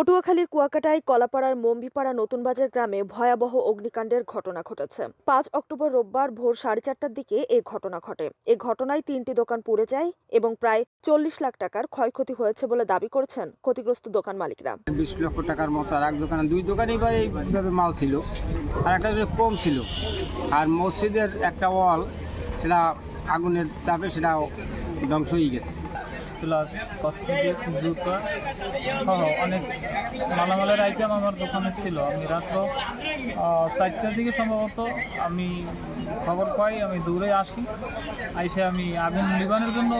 পটুয়াখালীর কুয়াকাটায় কলাপাড়ার মম্বিপাড়া নতুন বাজার গ্রামে ভয়াবহ অগ্নিকাণ্ডের ঘটনা ঘটেছে। পাঁচ অক্টোবর রোববার ভোর সাড়ে চারটার দিকে এই ঘটনা ঘটে। এ ঘটনায় তিনটি দোকান পুড়ে যায় এবং প্রায় চল্লিশ লাখ টাকার ক্ষয়ক্ষতি হয়েছে বলে দাবি করেছেন ক্ষতিগ্রস্ত দোকান মালিকরা। বিশ লক্ষ টাকার মতো আর এক দোকানে, দুই দোকানেই বা এইভাবে মাল ছিল আর একটা কম ছিল। আর মসজিদের একটা ওয়াল, সেটা আগুনের তাপে সেটা ধ্বংস হয়ে গেছে। প্লাস কসমেটিক, জুতা সহ অনেক মালামালের আইটেম আমার দোকানে ছিল। আমি রাত্র চারটার দিকে সম্ভবত আমি খবর পাই, আমি দূরে আসি। আইসে আমি আগুন নিবানোর জন্য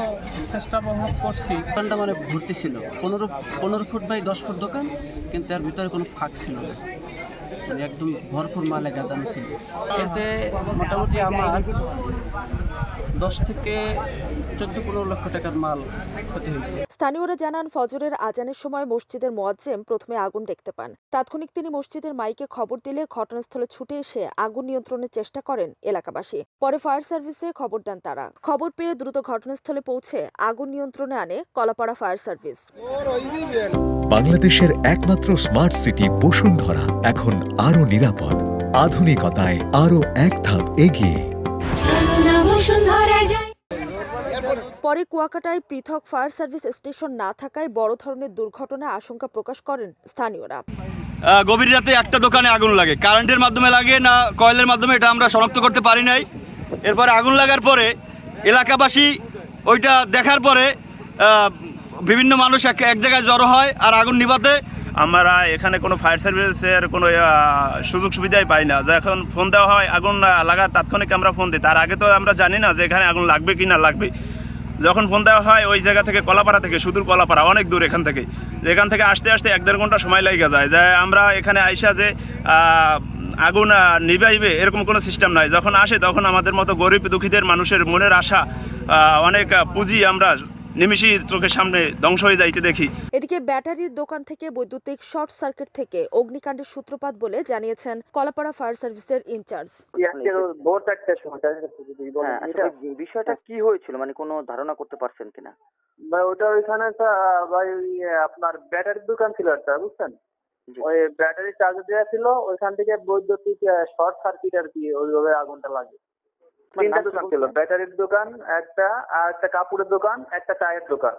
চেষ্টা বহু করছি। দোকানটা মানে ভর্তি ছিল। পনেরো পনেরো ফুট বাই দশ ফুট দোকান, কিন্তু এর ভিতরে কোনো ফাঁক ছিল না। মানে একদম ভরপুর মালে গাদানো ছিল। এতে মোটামুটি আমার দশ থেকে চোদ্দ পনেরো লক্ষ টাকার মাল ক্ষতি হয়েছে। স্থানীয়রা জানান ফজরের আজানের সময় মসজিদের মোয়াজ্জেম প্রথমে আগুন দেখতে পান। তাৎক্ষণিক তিনি মসজিদের মাইকে খবর দিলে ঘটনাস্থলে ছুটে এসে আগুন নিয়ন্ত্রণের চেষ্টা করেন এলাকাবাসী। পরে ফায়ার সার্ভিসে খবর দেন তারা। খবর পেয়ে দ্রুত ঘটনাস্থলে পৌঁছে আগুন নিয়ন্ত্রণে আনে কলাপাড়া ফায়ার সার্ভিস। বাংলাদেশের একমাত্র স্মার্ট সিটি বসুন্ধরা এখন আরও নিরাপদ। আধুনিকতায় আরও এক ধাপ এগিয়ে। পরে কুয়াকাটায় পৃথক ফায়ার সার্ভিস স্টেশন না থাকায় বড় ধরনের দুর্ঘটনার আশঙ্কা প্রকাশ করেন স্থানীয়রা। গভীর রাতে একটা দোকানে আগুন লাগে। কারেন্টের মাধ্যমে লাগে না কয়েলের মাধ্যমে এটা আমরা শনাক্ত করতে পারি নাই। এরপরে আগুন লাগার পরে এলাকাবাসী ওইটা দেখার পরে বিভিন্ন মানুষ এক এক জায়গায় জড়ো হয় আর আগুন নিভাতে আমরা এখানে কোনো ফায়ার সার্ভিসের কোনো সুযোগ সুবিধাই পাই না। যখন ফোন দেওয়া হয় আগুন লাগার তাৎক্ষণিক আমরা ফোন দিই। তার আগে তো আমরা জানি না যে এখানে আগুন লাগবে কি না লাগবে। যখন ফোন দেওয়া হয় ওই জায়গা থেকে কলাপাড়া থেকে সুদূর কলাপাড়া অনেক দূর এখান থেকে। এখান থেকে আসতে আসতে এক দেড় ঘণ্টা সময় লেগে যায়। যে আমরা এখানে আইসা যে আগুন আহ, নিভাইবে এরকম কোনো সিস্টেম নাই। যখন আসে তখন আমাদের মতো গরিব দুঃখীদের মানুষের মনের আশা অনেক পুঁজি আমরা নিমিষই চোখের সামনে ধ্বংস হয়ে যাইতে দেখি। এদিকে ব্যাটারির দোকান থেকে বৈদ্যুতিক শর্ট সার্কিট থেকে অগ্নিকাণ্ডের সূত্রপাত বলে জানিয়েছেন কলাপাড়া ফায়ার সার্ভিসের ইনচার্জ। হ্যাঁ আসলে বিষয়টা কি হয়েছিল? মানে কোনো ধারণা করতে পারছেন কিনা? ভাই ওটা ওইখানে একটা ভাই ওই আপনার ব্যাটারির দোকান ছিল একটা বুঝছেন? ওই ব্যাটারি চার্জ দেওয়া ছিল ওইখান থেকে বৈদ্যুতিক শর্ট সার্কিট আর কি ওইভাবে আগুনটা লাগে। তিনটা দোকান ছিল? ব্যাটারির দোকান একটা আর একটা কাপড়ের দোকান একটা চায়ের দোকান